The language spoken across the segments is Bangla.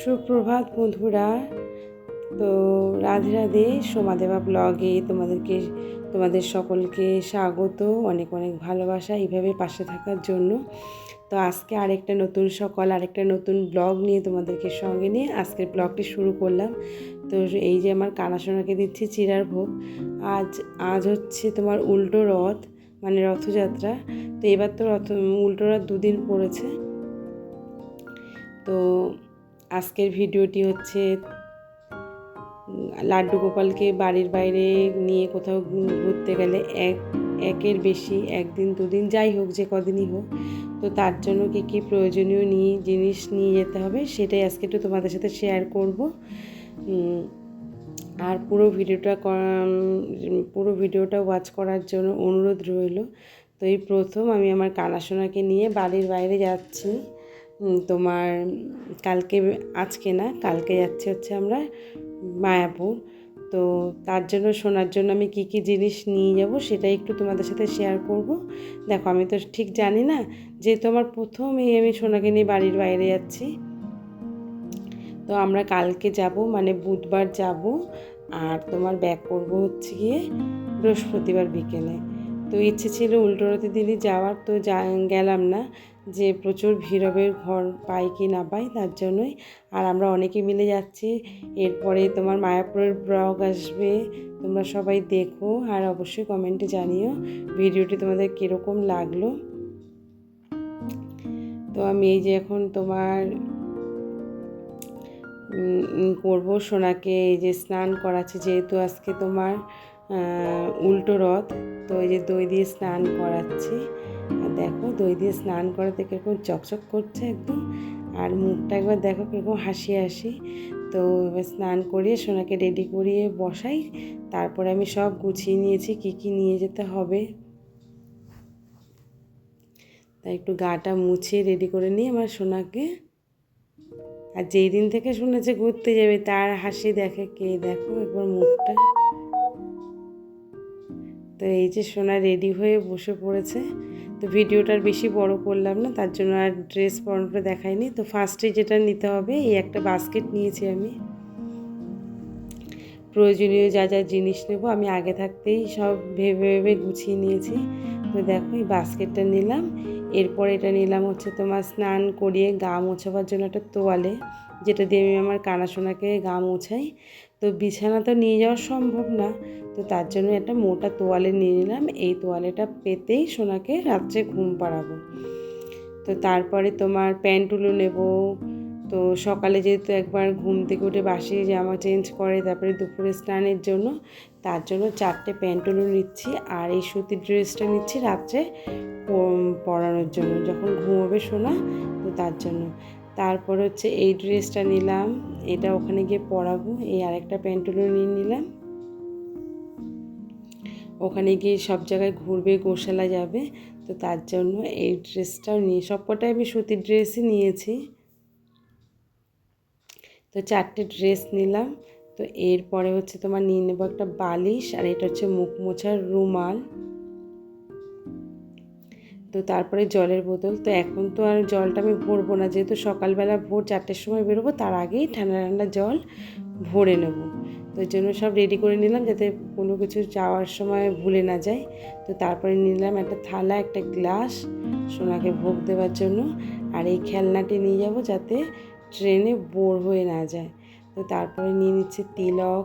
সুপ্রভাত বন্ধুরা। তো রাধে রাধে, সোমা দেবা ব্লগে তোমাদেরকে, তোমাদের সকলকে স্বাগত, অনেক অনেক ভালোবাসা এইভাবে পাশে থাকার জন্য। তো আজকে আরেকটা নতুন সকাল, আরেকটা নতুন ব্লগ নিয়ে তোমাদেরকে সঙ্গে নিয়ে আজকের ব্লগটি শুরু করলাম। তো এই যে আমার কানাসোনাকে দিচ্ছি চিরার ভোগ, আজ আজ হচ্ছে তোমার উল্টো রথ মানে রথযাত্রা। তো এবার তো রথ, উল্টো রথ দুদিন পড়েছে। তো আজকের ভিডিওটি হচ্ছে লাড্ডু গোপালকে বাড়ির বাইরে নিয়ে কোথাও ঘুরতে গেলে এক, একের বেশি, একদিন, দুদিন, যাই হোক, যে কদিনই হোক, তো তার জন্য কী কী প্রয়োজনীয় নিয়ে, জিনিস নিয়ে যেতে হবে সেটাই আজকে একটু তোমাদের সাথে শেয়ার করব। আর পুরো ভিডিওটা পুরো ভিডিওটা ওয়াচ করার জন্য অনুরোধ রইল। তো এই প্রথম আমি আমার কানাসোনাকে নিয়ে বাড়ির বাইরে যাচ্ছি। তোমার কালকে, আজকে না, কালকে যাচ্ছে হচ্ছে আমরা মায়াপুর। তো তার জন্য শোনার জন্য আমি কি কি জিনিস নিয়ে যাব সেটাই একটু তোমাদের সাথে শেয়ার করব। দেখো, আমি তো ঠিক জানি না যেহেতু আমার প্রথম এই আমি সোনাকে নিয়ে বাড়ির বাইরে যাচ্ছি। তো আমরা কালকে যাব মানে বুধবার যাব, আর তোমার ব্যাক করব হচ্ছে গিয়ে বৃহস্পতিবার বিকেলে। তো ইচ্ছে ছিল উল্টোরতি দিনই যাওয়ার, তো গেলাম না। যে প্রচুর ভিড় হবে ঘর পাই কি না পাই, তার জন্যই। আর আমরা অনেকে মিলে যাচ্ছি। এরপরে তোমার মায়াপুরের ব্লগ আসবে। তোমরা সবাই দেখো আর অবশ্যই কমেন্টে জানিও ভিডিওটি তোমাদের কীরকম লাগল। তো আমি এই যে এখন তোমার করব সোনাকে এই যে স্নান করাচ্ছে, যেহেতু আজকে তোমার উল্টো রথ, তো এই যে দই দিয়ে স্নান করাচ্ছি। দেখো দই দিয়ে স্নান করাতে কীরকম চকচক করছে একদম। আর মুখটা একবার দেখো কীরকম হাসি হাসি। তো এবার স্নান করিয়ে সোনাকে রেডি করিয়ে বসাই। তারপরে আমি সব গুছিয়ে নিয়েছি, কি কি নিয়ে যেতে হবে। তাই একটু গাটা মুছিয়ে রেডি করে নিয়ে আমার সোনাকে। আর যেই দিন থেকে শুনেছে ঘুরতে যাবে তার হাসি দেখে কে? দেখো একবার মুখটা। তো এই যে সোনা রেডি হয়ে বসে পড়েছে। তো ভিডিওটার বেশি বড় করলাম না, তার জন্য আর ড্রেস পরানোটা দেখাইনি। তো ফার্স্টে যেটা নিতে হবে, এই একটা বাস্কেট নিয়েছি আমি। প্রয়োজনীয় যা যা জিনিস নেব, আমি আগে থাকতেই সব ভেবে ভেবে গুছিয়ে নিয়েছি। তো দেখো, এই বাস্কেটটা নিলাম। এরপর এটা নিলাম হচ্ছে তোমার স্নান করিয়ে গা মোছাবার জন্য একটা তোয়ালে, যেটা দিয়ে আমি আমার কানাসোনাকে গা মোছাই। তো বিছানা তো নিয়ে যাওয়া সম্ভব না। তো তার জন্য একটা মোটা তোয়ালে নিয়ে নিলাম। এই তোয়ালেটা পেতেই সোনাকে রাত্রে ঘুম পাড়াবো। তো তারপরে তোমার প্যান্টুলো নেব। তো সকালে যেহেতু একবার ঘুম থেকে উঠে বাসি জামা চেঞ্জ করে তারপরে দুপুরে স্নানের জন্য, তার জন্য চারটে প্যান্টুলো নিচ্ছি। আর এই সুতির ড্রেসটা নিচ্ছি রাত্রে পরানোর জন্য। যখন ঘুমোবে শোনা তো তার জন্য। তারপর হচ্ছে এই ড্রেসটা নিলাম, এটা ওখানে গিয়ে পরাবো, এই আরেকটা প্যান্টুলো নিয়ে নিলাম। ওখানে গিয়ে সব জায়গায় ঘুরবে, গোশালা যাবে, তো তার জন্য এই ড্রেসটাও নিয়ে, সবকটাই আমি সুতির ড্রেসই নিয়েছি। তো চারটে ড্রেস নিলাম, তো এরপরে হচ্ছে তোমার নিয়ে নেব একটা বালিশ, আর এটা হচ্ছে মুখ মোছার রুমাল। তো তারপরে জলের বোতল। তো এখন তো আর জলটা আমি ভরবো না। যেহেতু সকালবেলা ভোর চারটের সময় বেরোবো, তার আগেই ঠান্ডা ঠান্ডা জল ভরে নেব। তো ওই জন্য সব রেডি করে নিলাম যাতে কোনো কিছু যাওয়ার সময় ভুলে না যায় তো তারপরে নিলাম একটা থালা, একটা গ্লাস সোনাকে ভোগ দেওয়ার জন্য। আর এই খেলনাটি নিয়ে যাব যাতে ট্রেনে বোর হয়ে না যায়। তো তারপরে নিয়ে নিচ্ছে তিলক।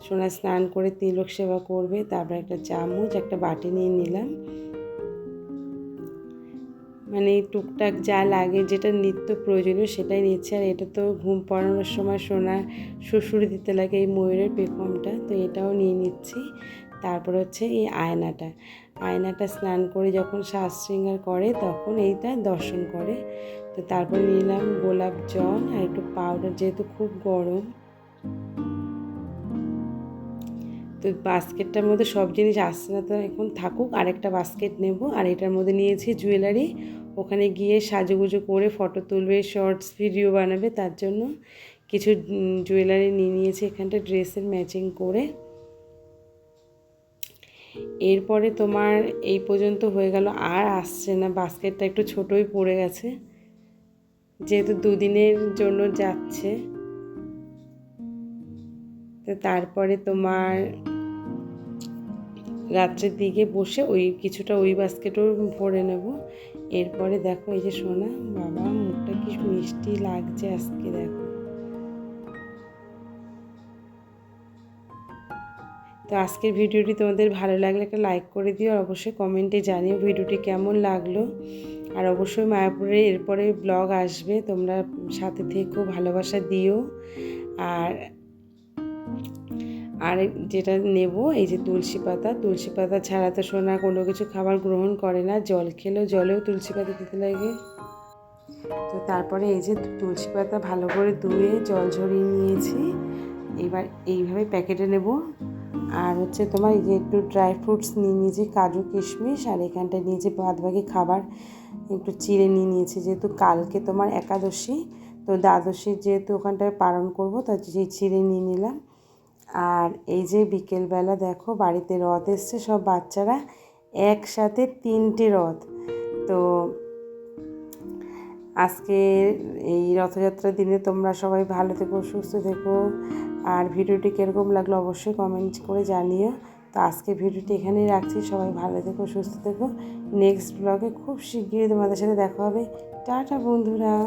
সোনা স্নান করে তিলক সেবা করবে। তারপর একটা চামচ, একটা বাটি নিয়ে নিলাম। মানে টুকটাক যা লাগে যেটা নিত্য প্রয়োজনীয় সেটাই নিচ্ছে। আর এটা তো ঘুম পড়ানোর সময় সোনা শ্বশুর দিতে লাগে এই ময়ূরের পেখমটা। তো এটাও নিয়ে নিচ্ছি। তারপর হচ্ছে এই আয়নাটা। আয়নাটা স্নান করে যখন শ্বাস শৃঙ্গার করে তখন এইটা দর্শন করে। তো তারপর নিলাম গোলাপ জল আর একটু পাউডার যেহেতু খুব গরম। তো বাস্কেটটার মধ্যে সব জিনিস আসছে না তো এখন থাকুক। আরেকটা বাস্কেট নেব। আর এটার মধ্যে নিয়েছি জুয়েলারি। ওখানে গিয়ে সাজুগুজু করে ফটো তুলবে, শর্টস, ভিডিও বানাবে, তার জন্য কিছু জুয়েলারি নিয়ে নিয়েছি এখানটা ড্রেসের ম্যাচিং করে। এরপরে তোমার এই পর্যন্ত হয়ে গেল, আর আসছে না, বাস্কেটটা একটু ছোটোই পড়ে গেছে। যেহেতু দুদিনের জন্য যাচ্ছে। তো তারপরে তোমার রাত্রের দিকে বসে ওই কিছুটা ওই বাস্কেটও ভরে নেব। এরপরে দেখো, এই যে সোনা, বাবা, মুখটা কি মিষ্টি লাগছে আজকে, দেখো। তো আজকের ভিডিওটি তোমাদের ভালো লাগলে একটা লাইক করে দিও, আর অবশ্যই কমেন্টে জানিও ভিডিওটি কেমন লাগল। আর অবশ্যই মায়াপুরে এরপরে ব্লগ আসবে, তোমরা সাথে থেকেও ভালোবাসা দিও। আর আর যেটা নেব, এই যে তুলসী পাতা। তুলসী পাতা ছাড়া তো সোনা কোনো কিছু খাবার গ্রহণ করে না। জল খেলেও জলেও তুলসী পাতা দিতে লাগে। তো তারপরে এই যে তুলসী পাতা ভালো করে ধুয়ে জল ঝরিয়ে নিয়েছি। এবার এইভাবে প্যাকেটে নেব। আর হচ্ছে তোমার এই যে একটু ড্রাই ফ্রুটস নিয়ে নিয়েছি, কাজু, কিশমিশ। আর এখানটায় নিয়েছি বাদবাকি খাবার একটু চিড়ে নিয়ে নিয়েছি। যেহেতু কালকে তোমার একাদশী, তো দ্বাদশী যেহেতু ওখানটায় পালন করব তো যে চিড়ে নিয়ে নিলাম। আর এই যে বিকেলবেলা দেখো বাড়িতে রথ এসছে, সব বাচ্চারা একসাথে তিনটে রথ। তো আজকে এই রথযাত্রার দিনে তোমরা সবাই ভালো থেকো, সুস্থ থেকো। আর ভিডিওটি কীরকম লাগল অবশ্যই কমেন্ট করে জানিও। তো আজকে ভিডিওটি এখানেই রাখছি, সবাই ভালো থেকো, সুস্থ থেকো। নেক্সট ব্লগে খুব শিগগিরই তোমাদের সাথে দেখা হবে। টাটা বন্ধুরা।